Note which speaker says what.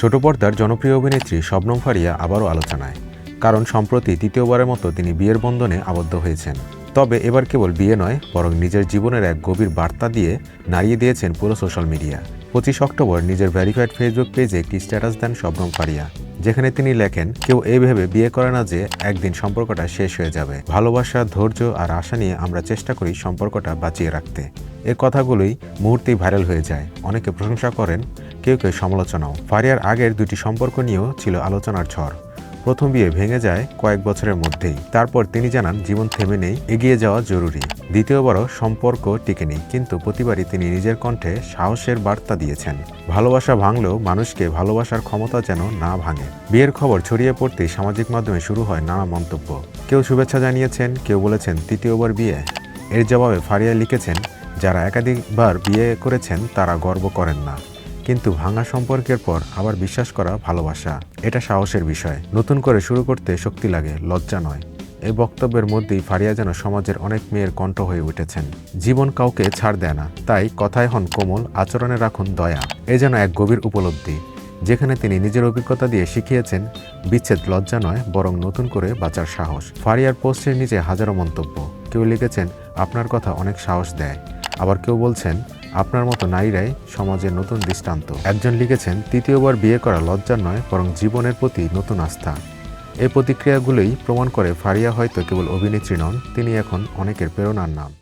Speaker 1: ছোট পর্দার জনপ্রিয় অভিনেত্রী শবনম ফারিয়া আবারও আলোচনায়, কারণ সম্প্রতি তৃতীয়বারের মতো তিনি বিয়ের বন্ধনে আবদ্ধ হয়েছেন। তবে এবার কেবল বিয়ে নয়, বরং নিজের জীবনের এক গভীর বার্তা দিয়ে নাড়িয়ে দিয়েছেন পুরো সোশ্যাল মিডিয়া। পঁচিশ অক্টোবর নিজের ভেরিফাইড ফেসবুক পেজে একটি স্ট্যাটাস দেন শবনম ফারিয়া। যেখানে তিনি লেখেন, কেউ এই ভেবে বিয়ে করে না যে একদিন সম্পর্কটা শেষ হয়ে যাবে। ভালোবাসা, ধৈর্য আর আশা নিয়ে আমরা চেষ্টা করি সম্পর্কটা বাঁচিয়ে রাখতে। এ কথাগুলোই মুহূর্তেই ভাইরাল হয়ে যায়। অনেকে প্রশংসা করেন, কেউ কেউ সমালোচনাও। ফারিয়ার আগের দুটি সম্পর্ক নিয়েও ছিল আলোচনার ঝড়। প্রথম বিয়ে ভেঙে যায় কয়েক বছরের মধ্যেই। তারপর তিনি জানান, জীবন থেমে নেই, এগিয়ে যাওয়া জরুরি। দ্বিতীয়বারও সম্পর্ক টিকেনি কিন্তু প্রতিবারই তিনি নিজের কণ্ঠে সাহসের বার্তা দিয়েছেন। ভালোবাসা ভাঙলেও মানুষকে ভালোবাসার ক্ষমতা যেন না ভাঙে। বিয়ের খবর ছড়িয়ে পড়তেই সামাজিক মাধ্যমে শুরু হয় নানা মন্তব্য। কেউ শুভেচ্ছা জানিয়েছেন, কেউ বলেছেন, তৃতীয়বার বিয়ে। এর জবাবে ফারিয়া লিখেছেন, যারা একাধিকবার বিয়ে করেছেন, তারা গর্ব করেন না। কিন্তু ভাঙা সম্পর্কের পর আবার বিশ্বাস করা ভালোবাসা, এটা সাহসের বিষয়। নতুন করে শুরু করতে শক্তি লাগে, লজ্জা নয়। এই বক্তব্যের মধ্যেই ফারিয়া যেন সমাজের অনেক মেয়ের কণ্ঠ হয়ে উঠেছেন। জীবন কাউকে ছাড় দেয় না, তাই কথায় হন কোমল, আচরণে রাখুন দয়া। এ যেন এক গভীর উপলব্ধি, যেখানে তিনি নিজের অভিজ্ঞতা দিয়ে শিখিয়েছেন, বিচ্ছেদ লজ্জা নয়, বরং নতুন করে বাঁচার সাহস। ফারিয়ার পোস্টের নিচে হাজারো মন্তব্য। কেউ লিখেছেন, আপনার কথা অনেক সাহস দেয়। আবার কেউ বলছেন আপনার মতো নারীরাই সমাজের নতুন দৃষ্টান্ত। একজন লিখেছেন, তৃতীয়বার বিয়ে করা লজ্জা নয়, বরং জীবনের প্রতি নতুন আস্থা। এই প্রতিক্রিয়াগুলোই প্রমাণ করে ফারিয়া হয়তো কেবল অভিনেত্রী নন, তিনি এখন অনেকের প্রেরণার নাম।